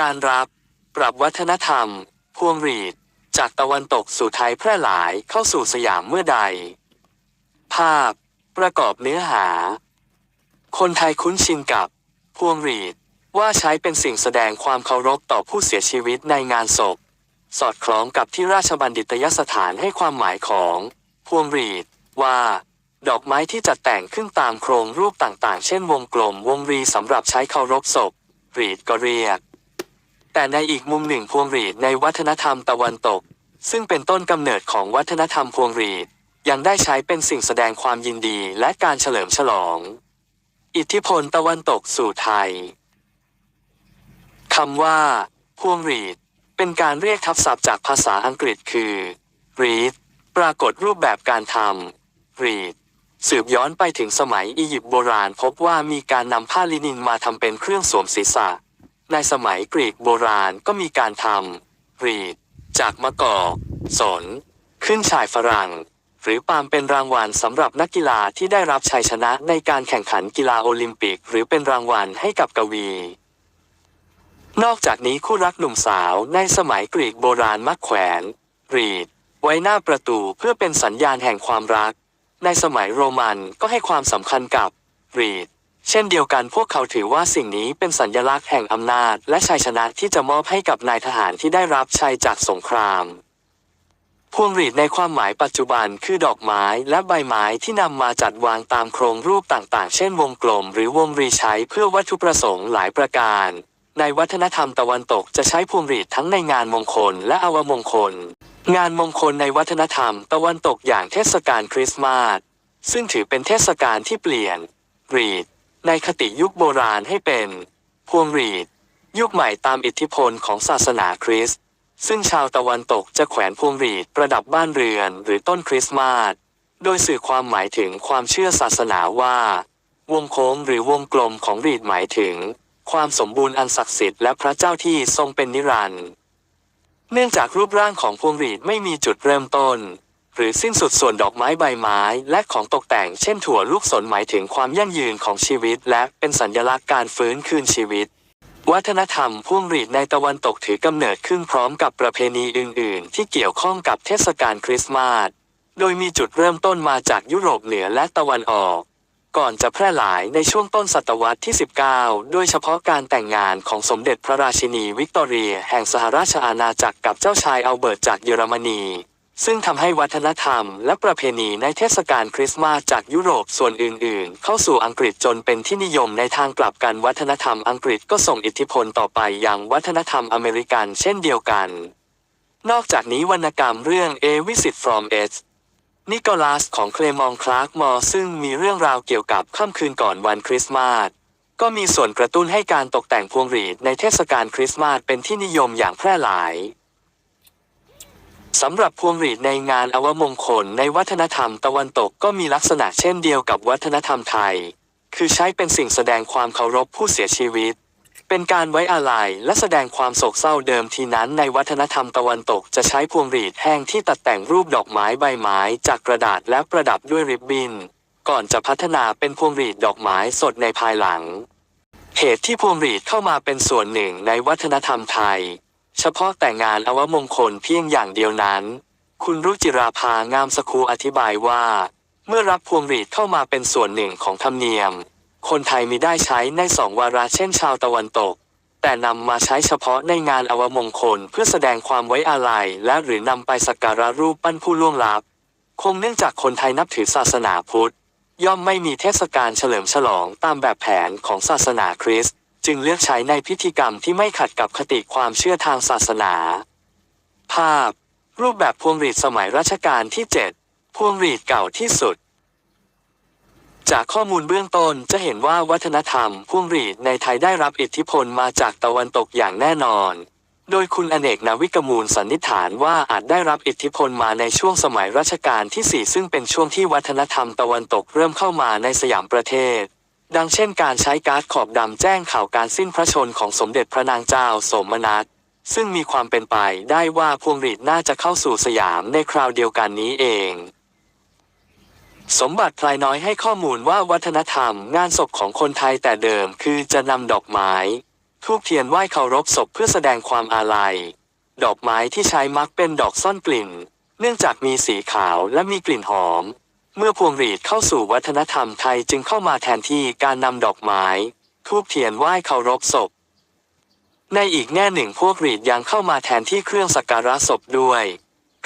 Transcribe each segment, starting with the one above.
การรับ ปรับวัฒนธรรม พวงหรีด จากตะวันตกสู่ไทยแพร่หลายเข้าสู่สยามเมื่อใด ภาพ ประกอบเนื้อหา คนไทยคุ้นชินกับ พวงหรีดว่าใช้เป็นสิ่งแสดงความเคารพต่อผู้เสียชีวิตในงานศพ สอดคล้องกับที่ราชบัณฑิตยสถานให้ความหมายของ พวงหรีด ว่า ดอกไม้ที่จัดแต่งขึ้นตามโครงรูปต่างๆ เช่นวงกลมวงรีสำหรับใช้เคารพศพหรีดก็เรียก แต่ในอีกมุมหนึ่งพวงหรีดในวัฒนธรรมตะวันตก ซึ่งเป็นต้นกำเนิดของวัฒนธรรมพวงหรีดยังได้ใช้เป็นสิ่งแสดงความยินดีและการเฉลิมฉลอง อิทธิพลตะวันตกสู่ไทยคำว่า พวงหรีด เป็นการเรียกทับศัพท์จากภาษาอังกฤษคือ reed ปรากฏรูปแบบการทำ reed สืบย้อนไปถึงสมัยอียิปต์โบราณพบว่ามีการนำผ้าลินินมาทำเป็นเครื่องสวมศีรษะ ในสมัยกรีกโบราณก็มีการทำ reed จากมะกอกสน ขึ้นฉายฝรั่ง หรือปาล์มเป็นรางวัลสำหรับนักกีฬาที่ได้รับชัยชนะในการแข่งขันกีฬาโอลิมปิก หรือเป็นรางวัลให้กับกวี นอกจากนี้คู่รักหนุ่มสาวในสมัยกรีกโบราณมักแขวน รีด ไว้หน้าประตูเพื่อเป็นสัญญาณแห่งความรัก ในสมัยโรมันก็ให้ความสำคัญกับรีด เช่นเดียวกันพวกเขาถือว่าสิ่งนี้เป็นสัญลักษณ์แห่งอำนาจ และชัยชนะที่จะมอบให้กับนายทหารที่ได้รับชัยจากสงคราม พวงหรีดในความหมายปัจจุบันคือดอกไม้และใบไม้ที่นำมาจัดวางตามโครงรูปต่างๆ เช่นวงกลม หรือวงรีใช้เพื่อวัตถุประสงค์หลายประการ ในวัฒนธรรมตะวันตกจะใช้พวงหรีดทั้งในงานมงคลและอวมงคล งานมงคลในวัฒนธรรม ตะวันตกอย่างเทศกาลคริสต์มาสซึ่งถือเป็นเทศกาลที่เปลี่ยนรีด ในคติยุคโบราณให้เป็น พวงรีด ยุคใหม่ตามอิทธิพลของศาสนาคริสต์ซึ่งชาวตะวันตกจะแขวนพวงหรีดประดับบ้านเรือนหรือต้นคริสต์มาสโดยสื่อความหมายถึงความเชื่อศาสนาว่า วงโค้งหรือวงกลมของรีดหมายถึง ความสมบูรณ์อันศักดิ์สิทธิ์และพระเจ้าที่ทรงเป็นนิรันดร์เนื่องจากรูปร่างของพวงหรีดไม่มีจุดเริ่มต้น หรือสิ้นสุดส่วนดอกไม้ใบไม้ และของตกแต่งเช่นถั่วลูกสนหมายถึงความยั่งยืนของชีวิต และเป็นสัญลักษณ์การฟื้นคืนชีวิต วัฒนธรรมพวงหรีดในตะวันตกถือกำเนิดขึ้นพร้อมกับประเพณีอื่น ๆ ที่เกี่ยวข้องกับเทศกาลคริสต์มาสโดยมีจุดเริ่มต้นมาจากยุโรปเหนือและตะวันออก ก่อนจะแพร่หลายในช่วงต้นศตวรรษที่ 19 โดยเฉพาะการแต่งงานของสมเด็จพระราชินีวิกตอเรีย แห่งสหราชอาณาจักรกับเจ้าชายอัลเบิร์ตจากเยอรมนี ซึ่งทำให้วัฒนธรรมและประเพณีในเทศกาลคริสต์มาสจากยุโรปส่วนอื่น ๆ เข้าสู่อังกฤษจนเป็นที่นิยมในทางกลับกันวัฒนธรรมอังกฤษก็ส่งอิทธิพลต่อไปยังวัฒนธรรมอเมริกันเช่นเดียวกัน นอกจากนี้วรรณกรรมเรื่อง A Visit from Ed นิโคลัสของเคลมองคลาร์กมอร์ซึ่งมีเรื่องราวเกี่ยวกับค่ำคืนก่อนวันคริสต์มาสก็มีส่วนกระตุ้นให้การตกแต่งพวงหรีดในเทศกาลคริสต์มาสเป็นที่นิยมอย่างแพร่หลาย สำหรับพวงหรีดในงานอวมงคลในวัฒนธรรมตะวันตกก็มีลักษณะเช่นเดียวกับวัฒนธรรมไทย คือใช้เป็นสิ่งแสดงความเคารพผู้เสียชีวิต เป็นการไว้อาลัยและแสดงความโศกเศร้าเดิมทีนั้นในวัฒนธรรมตะวันตกจะใช้พวงหรีดแห้งที่ตัดแต่งรูปดอกไม้ใบไม้จากกระดาษและประดับด้วยริบบิ้น ก่อนจะพัฒนาเป็นพวงหรีดดอกไม้สดในภายหลัง เหตุที่พวงหรีดเข้ามาเป็นส่วนหนึ่งในวัฒนธรรมไทย เฉพาะแต่งานอวมงคลเพียงอย่างเดียวนั้น คุณรุจิราภางามสคูอธิบายว่า เมื่อรับพวงหรีดเข้ามาเป็นส่วนหนึ่งของธรรมเนียม คนไทยมีได้ใช้ในสองวาระเช่นชาวตะวันตก แต่นำมาใช้เฉพาะในงานอวมงคลเพื่อแสดงความไว้อาลัยและหรือนำไปสักการะรูปปั้นผู้ล่วงลับ คงเนื่องจากคนไทยนับถือศาสนาพุทธ ย่อมไม่มีเทศกาลเฉลิมฉลองตามแบบแผนของศาสนาคริสต์ จึงเลือกใช้ในพิธีกรรมที่ไม่ขัดกับคติความเชื่อทางศาสนา ภาพ รูปแบบพวงหรีดสมัยรัชกาลที่ 7 พวงหรีดเก่าที่สุด จากข้อมูลเบื้องต้นจะเห็นว่าวัฒนธรรมพวงหรีดในไทยได้รับอิทธิพลมาจากตะวันตกอย่างแน่นอน โดยคุณอเนกนาวิกมูลสันนิษฐานว่าอาจได้รับอิทธิพลมาในช่วงสมัยรัชกาลที่ 4 ซึ่งเป็นช่วงที่วัฒนธรรมตะวันตกเริ่มเข้ามาในสยามประเทศ ดังเช่นการใช้การ์ดขอบดำแจ้งข่าวการสิ้นพระชนของสมเด็จพระนางเจ้าสมนัตซึ่งมีความเป็นไปได้ว่าพวงหรีดน่าจะเข้าสู่สยามในคราวเดียวกันนี้เอง สมบัติพลายน้อยให้ข้อมูลว่าวัฒนธรรมงานศพของคนไทยแต่เดิมคือจะนำดอกไม้ทูบเทียนไหว้เคารพศพเพื่อแสดงความอาลัย ดอกไม้ที่ใช้มักเป็นดอกซ่อนกลิ่น เนื่องจากมีสีขาวและมีกลิ่นหอม เมื่อพวงหรีดเข้าสู่วัฒนธรรมไทยจึงเข้ามาแทนที่การนำดอกไม้ทูบเทียนไหว้เคารพศพ ในอีกแง่หนึ่งพวกหรีดยังเข้ามาแทนที่เครื่องสักการะศพด้วย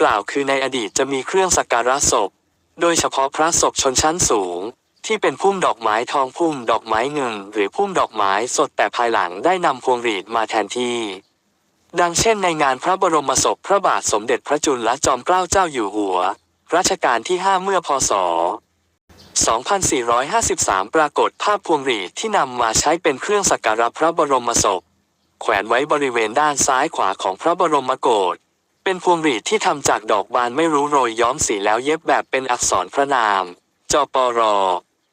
กล่าวคือในอดีตจะมีเครื่องสักการะศพ โดยเฉพาะพระศพชนชั้นสูง ที่เป็นพุ่มดอกไม้ทองพุ่มดอกไม้เงินหรือพุ่มดอกไม้สดแต่ภายหลังได้นำพวงหรีดมาแทนที่ ดังเช่นในงานพระบรมศพพระบาทสมเด็จพระจุลจอมเกล้าเจ้าอยู่หัว รัชกาลที่ 5 เมื่อพศ 2453 ปรากฏภาพพวงหรีดที่นำมาใช้เป็นเครื่องสักการะพระบรมศพ แขวนไว้บริเวณด้านซ้ายขวาของพระบรมโกศเป็นพวงหรีดที่ทำจากดอกบานไม่รู้โรยย้อมสีแล้วเย็บแบบเป็นอักษรพระนาม จปร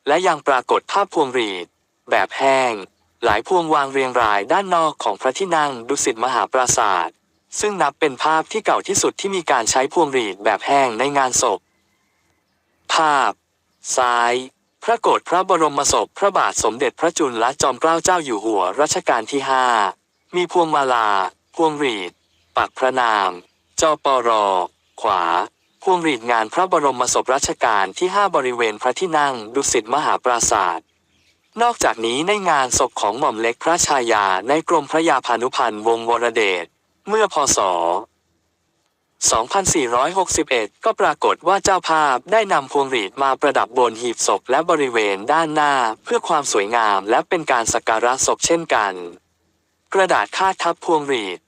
และยังปรากฏภาพพวงหรีด แบบแห้ง หลายพวงวางเรียงรายด้านนอกของพระที่นั่งดุสิตมหาปราสาท ซึ่งนับเป็นภาพที่เก่าที่สุดที่มีการใช้พวงหรีดแบบแห้งในงานศพ ภาพ ซ้าย พระโกรธพระบรมศพพระบาทสมเด็จพระจุลจอมเกล้าเจ้าอยู่หัวรัชกาลที่หมีพวงมาลา พวงหรีด ปักพระนาม จปร ขวา พวงหรีดงานพระบรมศพรัชกาลที่ห้าบริเวณพระที่นั่งดุสิตมหาปราศาสตร์นอกจากนี้ในงานศพของหม่อมเล็กพระชายาในกรมพระยาพานุพันธ์วงศ์วรเดช เมื่อพศ 2461 ก็ปรากฏว่าเจ้าภาพได้นำพวงหรีดมาประดับบนหีบศพและบริเวณด้านหน้าเพื่อความสวยงามและเป็นการสักการะศพเช่นกัน กระดาษคาดทับพวงหรีด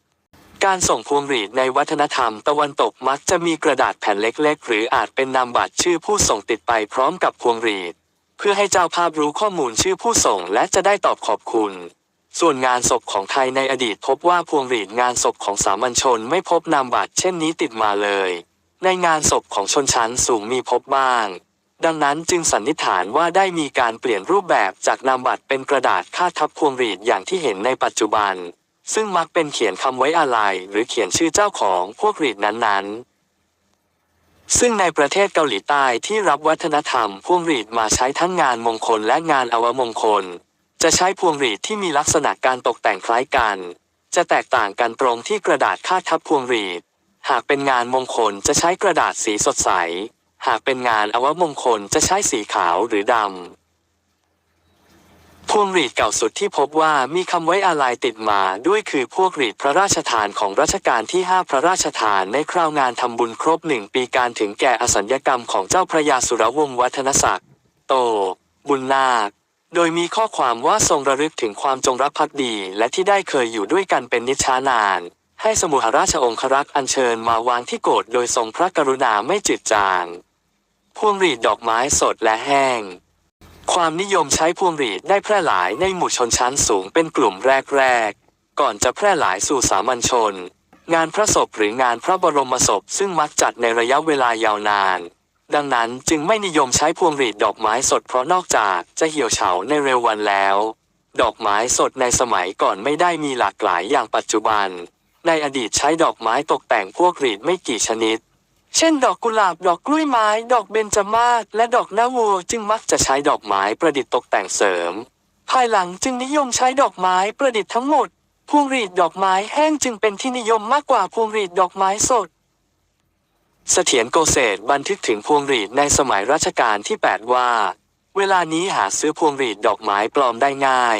การส่งพวงหรีดในวัฒนธรรมตะวันตกมักจะมีกระดาษแผ่นเล็กๆ หรืออาจเป็นนามบัตรชื่อผู้ส่งติดไปพร้อมกับพวงหรีด เพื่อให้เจ้าภาพรู้ข้อมูลชื่อผู้ส่งและจะได้ตอบขอบคุณ ส่วนงานศพของไทยในอดีตพบว่าพวงหรีดงานศพของสามัญชนไม่พบนามบัตรเช่นนี้ติดมาเลย ในงานศพของชนชั้นสูงมีพบบ้าง ดังนั้นจึงสันนิษฐานว่าได้มีการเปลี่ยนรูปแบบจากนามบัตรเป็นกระดาษคาดทับพวงหรีดอย่างที่เห็นในปัจจุบัน ซึ่งมักเป็นเขียนคำไว้อาลัยหรือเขียนชื่อเจ้าของพวกหรีดนั้นๆซึ่งในประเทศเกาหลีใต้ที่รับวัฒนธรรมพวงหรีดมาใช้ทั้งงานมงคลและงานอวมงคล จะใช้พวงหรีดที่มีลักษณะการตกแต่งคล้ายกัน จะแตกต่างกันตรงที่กระดาษคาดทับพวงหรีด หากเป็นงานมงคลจะใช้กระดาษสีสดใส หากเป็นงานอวมงคลจะใช้สีขาวหรือดำ พวงหรีดเก่าสุดที่พบว่ามีคำไว้อาลัยติดมาด้วยคือพวกหรีดพระราชทานของรัชกาลที่ 5 พระราชทานในคราวงานทำบุญครบหนึ่งปีการถึงแก่อสัญญกรรมของเจ้าพระยาสุรวงศ์วัฒนศักดิ์ โต บุญนาค โดยมีข้อความว่าทรงระลึกถึงความจงรักภักดี และที่ได้เคยอยู่ด้วยกันเป็นนิชานาน ให้สมุหราชองครักษ์อัญเชิญมาวางที่โกรธโดยทรงพระกรุณาไม่จืดจางพวงหรีดดอกไม้สดและแห้ง ความนิยมใช้พวงหรีดได้แพร่หลายในหมู่ชนชั้นสูงเป็นกลุ่มแรกๆ ก่อนจะแพร่หลายสู่สามัญชน งานพระศพหรืองานพระบรมศพซึ่งมักจัดในระยะเวลายาวนาน ดังนั้นจึงไม่นิยมใช้พวงหรีดดอกไม้สดเพราะนอกจากจะเหี่ยวเฉาในเร็ววันแล้ว ดอกไม้สดในสมัยก่อนไม่ได้มีหลากหลายอย่างปัจจุบัน ในอดีตใช้ดอกไม้ตกแต่งพวกหรีดไม่กี่ชนิด เช่น ดอกกุหลาบดอกกล้วยไม้ ดอกเบญจมาศและดอกหน้าวัวจึงมักจะใช้ดอกไม้ประดิษฐ์ตกแต่งเสริม ภายหลังจึงนิยมใช้ดอกไม้ประดิษฐ์ทั้งหมดพวงหรีดดอกไม้แห้งจึงเป็นที่นิยมมากกว่าพวงหรีดดอกไม้สด เสถียรโกเศษบันทึกถึงพวงหรีดในสมัยรัชกาลที่ 8 ว่า เวลานี้หาซื้อพวงหรีดดอกไม้ปลอมได้ง่าย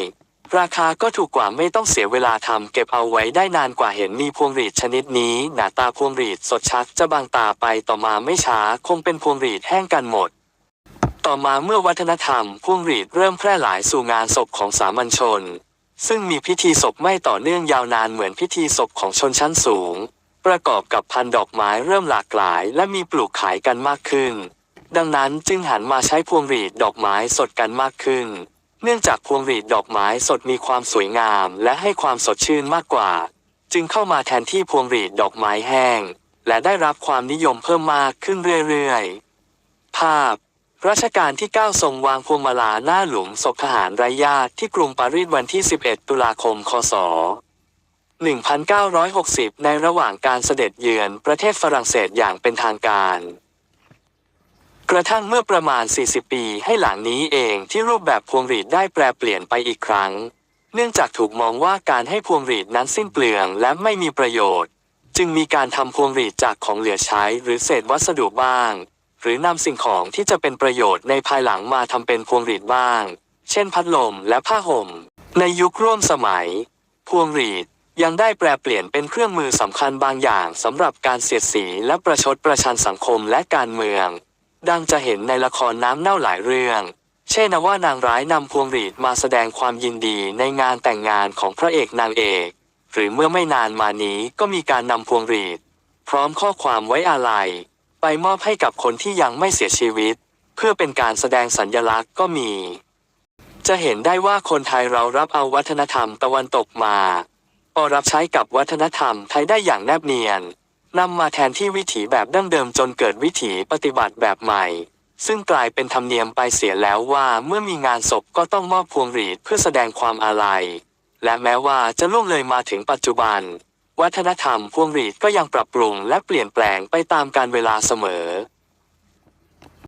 ราคาก็ถูกกว่าไม่ต้องเสียเวลาทำเก็บเอาไว้ได้นานกว่าเห็นมีพวงหรีดชนิดนี้ หน้าตาพวงหรีดสดชัดจะบางตาไปต่อมาไม่ช้าคงเป็นพวงหรีดแห้งกันหมด ต่อมาเมื่อวัฒนธรรมพวงหรีดเริ่มแพร่หลายสู่งานศพของสามัญชน ซึ่งมีพิธีศพไม่ต่อเนื่องยาวนานเหมือนพิธีศพของชนชั้นสูง ประกอบกับพันธุ์ดอกไม้เริ่มหลากหลาย และมีปลูกขายกันมากขึ้น ดังนั้นจึงหันมาใช้พวงหรีดดอกไม้สดกันมากขึ้น เนื่องจากพวงหรีดดอกไม้สดมีความสวยงาม และให้ความสดชื่นมากกว่า จึงเข้ามาแทนที่พวงหรีดดอกไม้แห้ง และได้รับความนิยมเพิ่มมากขึ้นเรื่อยๆ ภาพรัชกาลที่ 9 ทรงวางพวงมาลาหน้าหลุมศพทหารไร้ญาติที่กรุงปารีสวันที่ 11 ตุลาคม คศ 1960 ในระหว่างการเสด็จเยือนประเทศฝรั่งเศสอย่างเป็นทางการ กระทั่งเมื่อประมาณ 40 ปีให้หลังนี้เองที่รูปแบบพวงหรีดได้แปรเปลี่ยนไปอีกครั้ง เนื่องจากถูกมองว่าการให้พวงหรีดนั้นสิ้นเปลืองและไม่มีประโยชน์ จึงมีการทำพวงหรีดจากของเหลือใช้หรือเศษวัสดุบ้าง หรือนำสิ่งของที่จะเป็นประโยชน์ในภายหลังมาทำเป็นพวงหรีดบ้าง เช่น พัดลมและผ้าห่ม ในยุคร่วมสมัย พวงหรีด ยังได้แปลเปลี่ยนเป็นเครื่องมือสำคัญบางอย่างสำหรับการเสียดสีและประชดประชันสังคมและการเมือง ดังจะเห็นในละครน้ำเน่าหลายเรื่อง เช่นว่านางร้ายนำพวงหรีดมาแสดงความยินดีในงานแต่งงานของพระเอกนางเอก หรือเมื่อไม่นานมานี้ก็มีการนำพวงหรีด พร้อมข้อความไว้อาลัย ไปมอบให้กับคนที่ยังไม่เสียชีวิต เพื่อเป็นการแสดงสัญญลักษณ์ก็มี จะเห็นได้ว่าคนไทยเรารับเอาวัฒนธรรมตะวันตกมา พอรับใช้กับวัฒนธรรมไทยได้อย่างแนบเนียนนำมาแทนที่วิถีแบบดั้งเดิมจนเกิดวิถีปฏิบัติแบบใหม่ ซึ่งกลายเป็นธรรมเนียมไปเสียแล้วว่าเมื่อมีงานศพก็ต้องมอบพวงหรีดเพื่อแสดงความอาลัย และแม้ว่าจะล่วงเลยมาถึงปัจจุบัน วัฒนธรรมพวงหรีดก็ยังปรับปรุงและเปลี่ยนแปลงไปตามกาลเวลาเสมอ